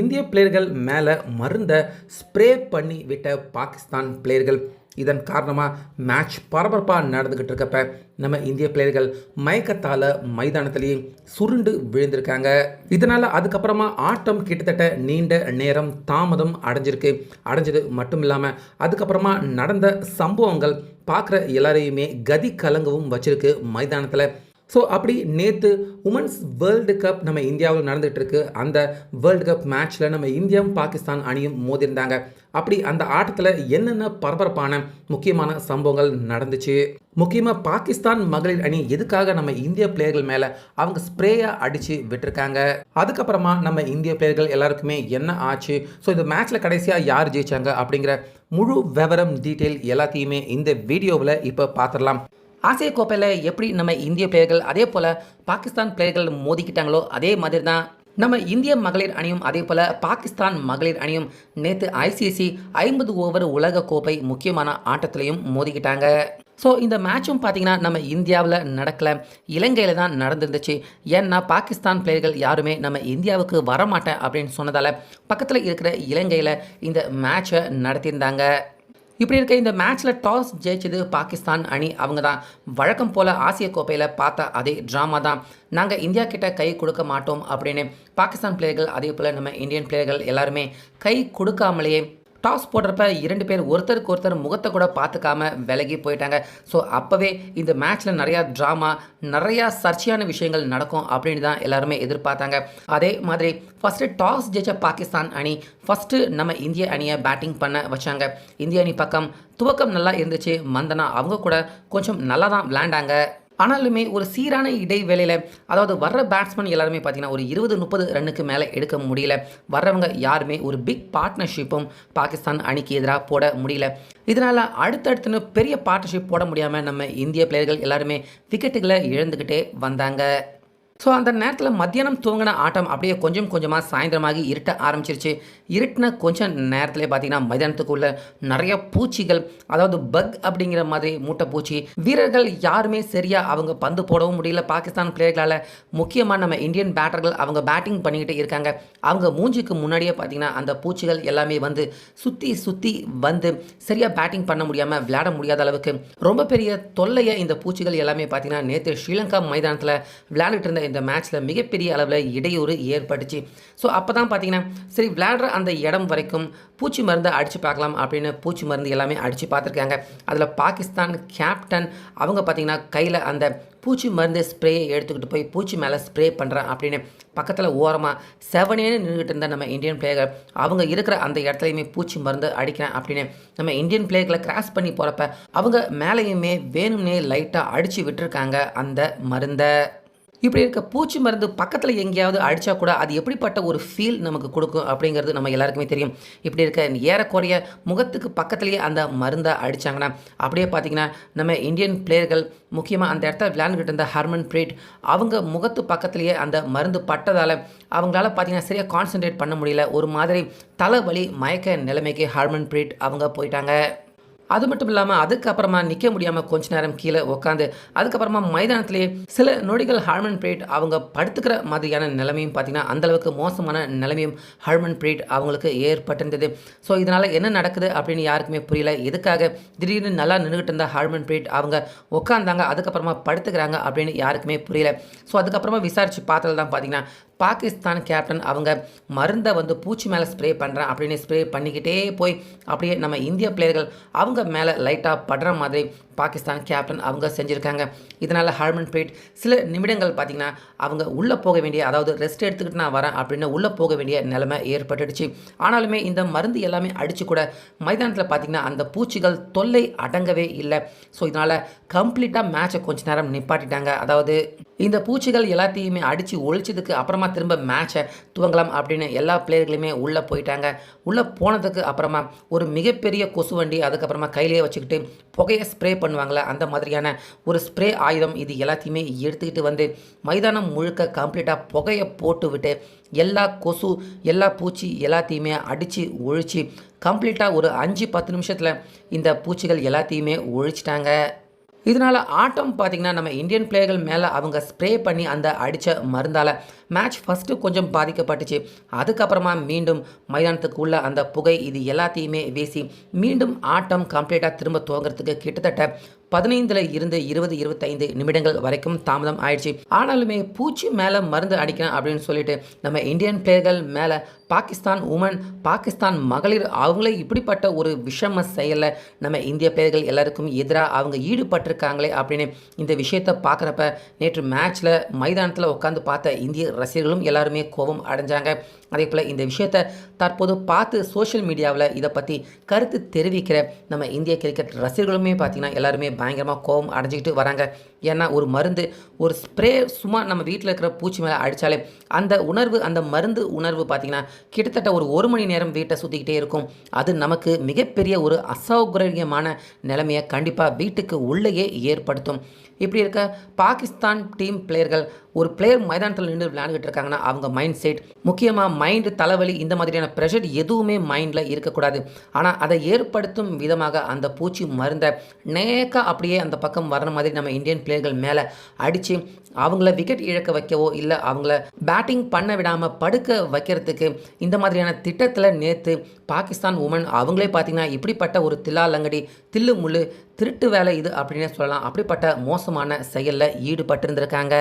இந்திய பிளேயர்கள் மேலே மருந்தை ஸ்ப்ரே பண்ணி விட்ட பாகிஸ்தான் பிளேயர்கள். இதன் காரணமாக மேட்ச் பரபரப்பாக நடந்துக்கிட்டு இருக்கப்ப நம்ம இந்திய பிளேயர்கள் மயக்கத்தால் மைதானத்திலேயே சுருண்டு விழுந்திருக்காங்க. இதனால் அதுக்கப்புறமா ஆட்டம் கிட்டத்தட்ட நீண்ட நேரம் தாமதம் அடைஞ்சிருக்கு. அடைஞ்சது மட்டும் இல்லாமல் அதுக்கப்புறமா நடந்த சம்பவங்கள் பார்க்குற எல்லாரையுமே கதி கலங்கவும் வச்சிருக்கு மைதானத்தில். ஸோ அப்படி நேற்று உமன்ஸ் வேர்ல்டு கப் நம்ம இந்தியாவில் நடந்துகிட்ருக்கு அந்த வேர்ல்டு கப் மேட்ச்சில் நம்ம இந்தியாவும் பாகிஸ்தான் அணியும் மோதிருந்தாங்க அப்படி அந்த ஆட்டத்தில் என்னென்ன பரபரப்பான முக்கியமான சம்பவங்கள் நடந்துச்சு? முக்கியமாக பாகிஸ்தான் மகளிர் அணி எதுக்காக நம்ம இந்திய பிளேயர்கள் மேலே அவங்க ஸ்ப்ரேயாக அடித்து விட்டுருக்காங்க? அதுக்கப்புறமா நம்ம இந்திய பிளேயர்கள் எல்லாருக்குமே என்ன ஆச்சு? ஸோ இந்த மேட்ச்சில் கடைசியாக யார் ஜெயிச்சாங்க அப்படிங்கிற முழு விவரம் டீட்டெயில் எல்லாத்தையுமே இந்த வீடியோவில் இப்போ பார்த்துடலாம் ஆசிய கோப்பையில் எப்படி நம்ம இந்திய பிளேயர்கள் அதே போல் பாகிஸ்தான் பிளேயர்கள் மோதிக்கிட்டாங்களோ அதே மாதிரி தான் நம்ம இந்திய மகளிர் அணியும் அதே போல் பாகிஸ்தான் மகளிர் அணியும் நேற்று ஐசிசி ஐம்பது ஓவர் உலக கோப்பை முக்கியமான ஆட்டத்திலையும் மோதிக்கிட்டாங்க. ஸோ இந்த மேட்சும் பார்த்தீங்கன்னா நம்ம இந்தியாவில் நடக்கலை. இலங்கையில் தான் நடந்துருந்துச்சு. ஏன்னா பாகிஸ்தான் பிளேயர்கள் யாருமே நம்ம இந்தியாவுக்கு வரமாட்டேன் அப்படின்னு சொன்னதால் பக்கத்தில் இருக்கிற இலங்கையில் இந்த மேட்சை நடத்தியிருந்தாங்க. இப்படி இருக்க இந்த மேட்ச்சில் டாஸ் ஜெயிச்சது பாகிஸ்தான் அணி. அவங்க தான் வழக்கம் போல் ஆசிய கோப்பையில் பார்த்த அதே ட்ராமா தான். நாங்கள் இந்தியா கிட்ட கை கொடுக்க மாட்டோம் அப்படின்னு பாகிஸ்தான் பிளேயர்கள் அதே போல் நம்ம இந்தியன் பிளேயர்கள் எல்லாருமே கை கொடுக்காமலேயே டாஸ் போடுறப்ப இரண்டு பேர் ஒருத்தருக்கு ஒருத்தர் முகத்தை கூட பார்த்துக்காம விலகி போயிட்டாங்க. ஸோ அப்போவே இந்த மேட்ச்சில் நிறையா ட்ராமா நிறையா சர்ச்சையான விஷயங்கள் நடக்கும் அப்படின்னு தான் எல்லாருமே எதிர்பார்த்தாங்க. அதே மாதிரி ஃபஸ்ட்டு டாஸ் ஜெயிச்ச பாகிஸ்தான் அணி ஃபஸ்ட்டு நம்ம இந்திய அணியை பேட்டிங் பண்ண வச்சாங்க. இந்திய அணி பக்கம் துவக்கம் நல்லா இருந்துச்சு. மந்தனா அவங்க கூட கொஞ்சம் நல்லா தான் விளையாண்டாங்க. ஆனாலுமே ஒரு சீரான இடைவேளையில் அதாவது வர்ற பேட்ஸ்மேன் எல்லாருமே பார்த்தீங்கன்னா ஒரு இருபது முப்பது ரன்னுக்கு மேலே எடுக்க முடியல. வர்றவங்க யாருமே ஒரு பிக் பார்ட்னர்ஷிப்பும் பாகிஸ்தான் அணிக்கு எதிராக போட முடியல. இதனால் அடுத்தடுத்துன்னு பெரிய பார்ட்னர்ஷிப் போட முடியாமல் நம்ம இந்திய பிளேயர்கள் எல்லாருமே விக்கெட்டுகளை இழந்துக்கிட்டே வந்தாங்க. ஸோ அந்த நேரத்தில் மத்தியானம் தூங்கின ஆட்டம் அப்படியே கொஞ்சம் கொஞ்சமாக சாயந்தரமாகி இருட்ட ஆரம்பிச்சிருச்சு. இருட்டின கொஞ்சம் நேரத்தில் பார்த்தீங்கன்னா மைதானத்துக்குள்ள நிறைய பூச்சிகள் அதாவது பக் அப்படிங்கிற மாதிரி மூட்டை பூச்சி வீரர்கள் யாருமே சரியாக அவங்க பந்து போடவும் முடியல. பாகிஸ்தான் பிளேயர்களால் முக்கியமாக நம்ம இந்தியன் பேட்டர்கள் அவங்க பேட்டிங் பண்ணிக்கிட்டு இருக்காங்க. அவங்க மூஞ்சிக்கு முன்னாடியே பார்த்தீங்கன்னா அந்த பூச்சிகள் எல்லாமே வந்து சுற்றி சுற்றி வந்து சரியாக பேட்டிங் பண்ண முடியாமல் விளையாட முடியாத அளவுக்கு ரொம்ப பெரிய தொல்லையை இந்த பூச்சிகள் எல்லாமே பார்த்தீங்கன்னா நேற்று ஸ்ரீலங்கா மைதானத்தில் விளையாடிட்டு இருந்த இந்த மேட்ச்சில் மிகப்பெரிய அளவில் இடையூறு ஏற்பட்டுச்சு. ஸோ அப்போ தான் பார்த்தீங்கன்னா சரி விளையாடுற அந்த இடம் வரைக்கும் பூச்சி மருந்தை அடித்து பார்க்கலாம் அப்படின்னு பூச்சி மருந்து எல்லாமே அடித்து பார்த்துருக்காங்க. அதில் பாகிஸ்தான் கேப்டன் அவங்க பார்த்தீங்கன்னா கையில் அந்த பூச்சி மருந்து ஸ்ப்ரேயை எடுத்துக்கிட்டு போய் பூச்சி மேலே ஸ்ப்ரே பண்ணுறேன் அப்படின்னு பக்கத்தில் ஓரமாக செவனேன்னு நின்றுக்கிட்டு இருந்த நம்ம இந்தியன் பிளேயர்கள் அவங்க இருக்கிற அந்த இடத்துலையுமே பூச்சி மருந்து அடிக்கிறேன் அப்படின்னு நம்ம இந்தியன் பிளேயர்களை கிராஸ் பண்ணி போகிறப்ப அவங்க மேலேயுமே வேணும்னே லைட்டாக அடித்து விட்டுருக்காங்க அந்த மருந்தை. இப்படி இருக்க பூச்சி மருந்து பக்கத்தில் எங்கேயாவது அடித்தா கூட அது எப்படிப்பட்ட ஒரு ஃபீல் நமக்கு கொடுக்கும் அப்படிங்கிறது நம்ம எல்லாருக்குமே தெரியும். இப்படி இருக்க ஏறக்குறைய முகத்துக்கு பக்கத்துலேயே அந்த மருந்தை அடித்தாங்கன்னா அப்படியே பார்த்தீங்கன்னா நம்ம இந்தியன் பிளேயர்கள் முக்கியமாக அந்த இடத்துல விளையாண்டுக்கிட்டு இருந்த ஹர்மன் பிரீட் அவங்க முகத்து பக்கத்துலேயே அந்த மருந்து பட்டதால் அவங்களால பார்த்தீங்கன்னா சரியாக கான்சென்ட்ரேட் பண்ண முடியல. ஒரு மாதிரி தலைவலி மயக்க நிலைமைக்கு ஹர்மன் பிரீட் அவங்க போயிட்டாங்க. அது மட்டும் இல்லாமல் அதுக்கப்புறமா நிற்க முடியாமல் கொஞ்ச நேரம் கீழே உட்காந்து அதுக்கப்புறமா மைதானத்திலேயே சில நொடிகள் ஹார்மன் பிரேட் அவங்க படுத்துக்கிற மாதிரியான நிலைமையும் பார்த்தீங்கன்னா அந்தளவுக்கு மோசமான நிலைமையும் ஹார்மன் பிரேட் அவங்களுக்கு ஏற்பட்டிருந்தது. ஸோ இதனால் என்ன நடக்குது அப்படின்னு யாருக்குமே புரியல. எதுக்காக திடீர்னு நல்லா நின்றுக்கிட்டு இருந்த ஹார்மன் பிரேட் அவங்க உட்காந்தாங்க அதுக்கப்புறமா படுத்துக்கிறாங்க அப்படின்னு யாருக்குமே புரியல. ஸோ அதுக்கப்புறமா விசாரித்து பார்த்தது தான் பார்த்தீங்கன்னா பாகிஸ்தான் கேப்டன் அவங்க மருந்தை வந்து பூச்சி மேலே ஸ்ப்ரே பண்ணுறேன் அப்படின்னு ஸ்ப்ரே பண்ணிக்கிட்டே போய் அப்படியே நம்ம இந்திய பிளேயர்கள் அவங்க மேலே லைட்டாக படுற மாதிரி பாகிஸ்தான் கேப்டன் அவங்க செஞ்சுருக்காங்க. இதனால் ஹர்மன் பிரீட் சில நிமிடங்கள் பார்த்திங்கன்னா அவங்க உள்ளே போக வேண்டிய அதாவது ரெஸ்ட் எடுத்துக்கிட்டு நான் வரேன் அப்படின்னு உள்ளே போக வேண்டிய நிலைமை ஏற்பட்டுடுச்சு. ஆனாலுமே இந்த மருந்து எல்லாமே அடித்து கூட மைதானத்தில் பார்த்திங்கன்னா அந்த பூச்சிகள் தொல்லை அடங்கவே இல்லை. ஸோ இதனால் கம்ப்ளீட்டாக மேட்சை கொஞ்ச நேரம் நிப்பாட்டிட்டாங்க. அதாவது இந்த பூச்சிகள் எல்லாத்தையுமே அடித்து ஒழிச்சதுக்கு அப்புறமா திரும்ப மேட்சை துவங்கலாம் அப்படின்னு எல்லா பிளேயர்களுமே உள்ளே போயிட்டாங்க. உள்ளே போனதுக்கு அப்புறமா ஒரு மிகப்பெரிய கொசு வண்டி அதுக்கப்புறமா கையிலேயே வச்சுக்கிட்டு புகையை ஸ்ப்ரே பண்ணுவாங்களே அந்த மாதிரியான ஒரு ஸ்ப்ரே ஆயுதம் இது எல்லாத்தையுமே எடுத்துக்கிட்டு வந்து மைதானம் முழுக்க கம்ப்ளீட்டாக புகையை போட்டு விட்டு எல்லா கொசு எல்லா பூச்சி எல்லாத்தையுமே அடித்து ஒழிச்சு கம்ப்ளீட்டாக ஒரு அஞ்சு பத்து நிமிஷத்தில் இந்த பூச்சிகள் எல்லாத்தையுமே ஒழிச்சிட்டாங்க. இதனால் ஆட்டம் பார்த்திங்கன்னா நம்ம இந்தியன் பிளேயர்கள் மேலே அவங்க ஸ்ப்ரே பண்ணி அந்த அடித்த மருந்தால் மேட்ச் ஃபஸ்ட்டு கொஞ்சம் பாதிக்கப்பட்டுச்சு. அதுக்கப்புறமா மீண்டும் மைதானத்துக்குள்ள அந்த புகை இது எல்லாத்தையுமே வீசி மீண்டும் ஆட்டம் கம்ப்ளீட்டாக திரும்ப துவங்குறதுக்கு கிட்டத்தட்ட பதினைந்தில் இருந்து இருபது இருபத்தைந்து நிமிடங்கள் வரைக்கும் தாமதம் ஆயிடுச்சு. ஆனாலுமே பூச்சி மேலே மருந்து அடிக்கணும் அப்படின்னு சொல்லிட்டு நம்ம இந்தியன் பிளேயர்கள் மேலே பாகிஸ்தான் உமன் பாகிஸ்தான் மகளிர் அவங்களே இப்படிப்பட்ட ஒரு விஷம செயலில் நம்ம இந்திய பிளேயர்கள் எல்லாருக்கும் எதிராக அவங்க ஈடுபட்டிருக்காங்களே அப்படின்னு இந்த விஷயத்தை பார்க்குறப்ப நேற்று மேட்ச்சில் மைதானத்தில் உட்காந்து பார்த்த இந்திய ரசிகர்களும் எல்லாருமே கோபம் அடைஞ்சாங்க. அதே போல் இந்த விஷயத்தை தற்போது பார்த்து சோஷியல் மீடியாவில் இதை பற்றி கருத்து தெரிவிக்கிற நம்ம இந்திய கிரிக்கெட் ரசிகர்களுமே பார்த்திங்கன்னா எல்லாருமே பயங்கரமாக கோபம் அடைஞ்சிக்கிட்டு வராங்க. ஏன்னா ஒரு மருந்து ஒரு ஸ்ப்ரே சும்மா நம்ம வீட்டில் இருக்கிற பூச்சி மேலே அடித்தாலே அந்த உணர்வு அந்த மருந்து உணர்வு பார்த்திங்கன்னா கிட்டத்தட்ட ஒரு ஒரு மணி நேரம் வீட்டை சுற்றிக்கிட்டே இருக்கும். அது நமக்கு மிகப்பெரிய ஒரு அசௌகரியமான நிலைமையை கண்டிப்பாக வீட்டுக்கு உள்ளேயே ஏற்படுத்தும். இப்படி இருக்க பாகிஸ்தான் டீம் பிளேயர்கள் ஒரு பிளேயர் மைதானத்தில் நின்று விளையாண்டுக்கிட்டு இருக்காங்கன்னா அவங்க மைண்ட் செட் முக்கியமாக மைண்டு தலைவலி இந்த மாதிரியான ப்ரெஷர் எதுவுமே மைண்டில் இருக்கக்கூடாது. ஆனால் அதை ஏற்படுத்தும் விதமாக அந்த பூச்சி மருந்தை நேக்காக அப்படியே அந்த பக்கம் வர்ற மாதிரி நம்ம இந்தியன் பிளேயர்கள் மேலே அடித்து அவங்கள விக்கெட் இழக்க வைக்கவோ இல்லை அவங்கள பேட்டிங் பண்ண விடாமல் படுக்க வைக்கிறதுக்கு இந்த மாதிரியான திட்டத்தில் நேற்று பாகிஸ்தான் உமன் அவங்களே பார்த்தீங்கன்னா இப்படிப்பட்ட ஒரு தில்லாலங்கடி தில்லு முள்ளு திருட்டு வேலை இது அப்படின்னே சொல்லலாம். அப்படிப்பட்ட மோசமான செயலில் ஈடுபட்டிருந்திருக்காங்க.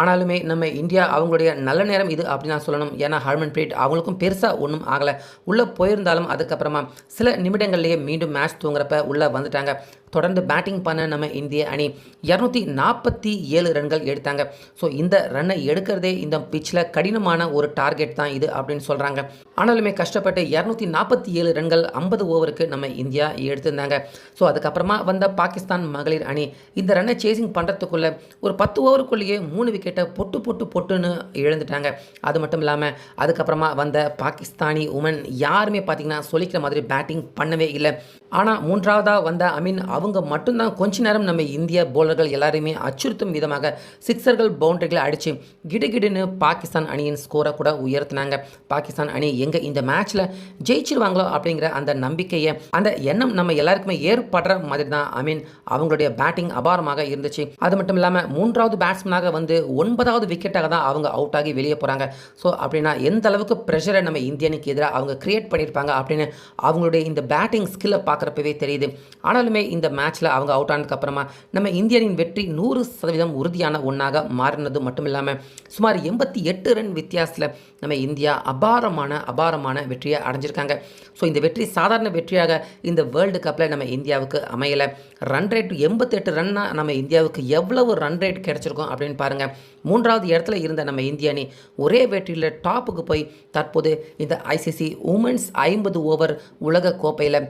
ஆனாலுமே நம்ம இந்தியா அவங்களுடைய நல்ல நேரம் இது அப்படின்னு நான் சொல்லணும். ஏன்னா ஹர்மன் பிரீட் அவங்களுக்கும் பெருசாக ஒன்றும் ஆகலை. உள்ளே போயிருந்தாலும் அதுக்கப்புறமா சில நிமிடங்கள்லேயே மீண்டும் மேட்ச் தூங்குறப்ப உள்ளே வந்துட்டாங்க. தொடர்ந்து பேட்டிங் பண்ண நம்ம இந்திய அணி இரநூத்தி நாற்பத்தி ஏழு ரன்கள் எடுத்தாங்க. ஸோ இந்த ரன்னை எடுக்கிறதே இந்த பிச்சில் கடினமான ஒரு டார்கெட் தான் இது அப்படின்னு சொல்கிறாங்க ஆனாலுமே கஷ்டப்பட்டு இரநூத்தி நாற்பத்தி ஏழு ரன்கள் ஐம்பது ஓவருக்கு நம்ம இந்தியா எடுத்திருந்தாங்க. ஸோ அதுக்கப்புறமா வந்த பாகிஸ்தான் மகளிர் அணி இந்த ரன்னை சேசிங் பண்ணுறதுக்குள்ளே ஒரு பத்து ஓவருக்குள்ளேயே மூணு விக்கெட்டை பொட்டு பொட்டு பொட்டுன்னு இழந்துட்டாங்க. அது மட்டும் இல்லாமல் அதுக்கப்புறமா வந்த பாகிஸ்தானி உமன் யாருமே பார்த்திங்கன்னா சொல்லிக்கிற மாதிரி பேட்டிங் பண்ணவே இல்லை. ஆனால் மூன்றாவதாக வந்த அமீன் அவங்க மட்டும்தான் கொஞ்ச நேரம் நம்ம இந்திய போலர்கள் எல்லாரையுமே அச்சுறுத்தும் விதமாக சிக்ஸர்கள் பவுண்டரிகளை அடித்து கிடுகிடுன்னு பாகிஸ்தான் அணியின் ஸ்கோரை கூட உயர்த்தினாங்க. பாகிஸ்தான் அணி எங்கே இந்த மேட்ச்சில் ஜெயிச்சிருவாங்களோ அப்படிங்கிற அந்த நம்பிக்கையை அந்த எண்ணம் நம்ம எல்லாருக்குமே ஏற்படுற மாதிரி தான் ஐ மீன் அவங்களுடைய பேட்டிங் அபாரமாக இருந்துச்சு. அது மட்டும் இல்லாமல் மூன்றாவது பேட்ஸ்மேனாக வந்து ஒன்பதாவது விக்கெட்டாக தான் அவங்க அவுட் ஆகி வெளியே போகிறாங்க ஸோ அப்படின்னா எந்த அளவுக்கு ப்ரெஷரை நம்ம இந்தியனுக்கு எதிராக அவங்க கிரியேட் பண்ணியிருப்பாங்க அப்படின்னு அவங்களுடைய இந்த பேட்டிங் ஸ்கில்லை பார்க்குறப்பவே தெரியுது. ஆனாலுமே இந்த மேட்ச்சில் அவங்க அவுட் ஆனதுக்கப்புறமா நம்ம இந்தியனின் வெற்றி நூறு சதவீதம் உறுதியான ஒன்றாக மாறினது மட்டும் இல்லாமல் சுமார் எண்பத்தி எட்டு ரன் வித்தியாசத்தில் நம்ம இந்தியா அபாரமான அபாரமான வெற்றியை அடைஞ்சிருக்காங்க. ஸோ இந்த வெற்றி சாதாரண வெற்றியாக இந்த வேர்ல்டு கப்பில் நம்ம இந்தியாவுக்கு அமையலை. ரன் ரேட் எண்பத்தெட்டு ரன்னா நம்ம இந்தியாவுக்கு எவ்வளவு ரன் ரேட் கிடச்சிருக்கோம் அப்படின்னு பாருங்கள் மூன்றாவது இடத்துல இருந்த நம்ம இந்திய அணி ஒரே வெற்றியில் டாப்புக்கு போய் தற்போது இந்த ஐசிசி உமன்ஸ் ஐம்பது ஓவர் உலக கோப்பையில்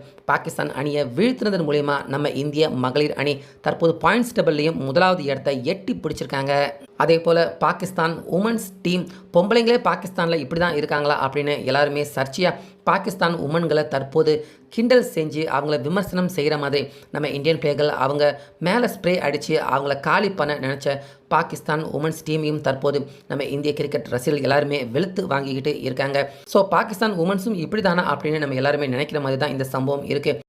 பாகிஸ்தான் அணியை வீழ்த்தினதன் மூலயமா நம்ம இந்திய மகளிர் அணி தற்போது பாயிண்ட்ஸ் டேபிள்லையும் முதலாவது இடத்தை எட்டி பிடிச்சிருக்காங்க. அதே போல் பாகிஸ்தான் உமன்ஸ் டீம் பொம்பளைங்களே பாகிஸ்தானில் இப்படி தான் இருக்காங்களா அப்படின்னு எல்லாருமே சர்ச்சையாக பாகிஸ்தான் உமன்களை தற்போது கிண்டல் செஞ்சு அவங்கள விமர்சனம் செய்கிற மாதிரி நம்ம இந்தியன் பிளேயர்கள் அவங்க மேலே ஸ்ப்ரே அடித்து அவங்கள காலி பண்ண நினச்ச பாகிஸ்தான் உமன்ஸ் டீமையும் தற்போது நம்ம இந்திய கிரிக்கெட் ரசிகர்கள் எல்லாருமே வெளுத்து வாங்கிக்கிட்டு இருக்காங்க. ஸோ பாகிஸ்தான் உமன்ஸும் இப்படி தானா அப்படின்னு நம்ம எல்லாருமே நினைக்கிற மாதிரி தான் இந்த சம்பவம் இருக்குது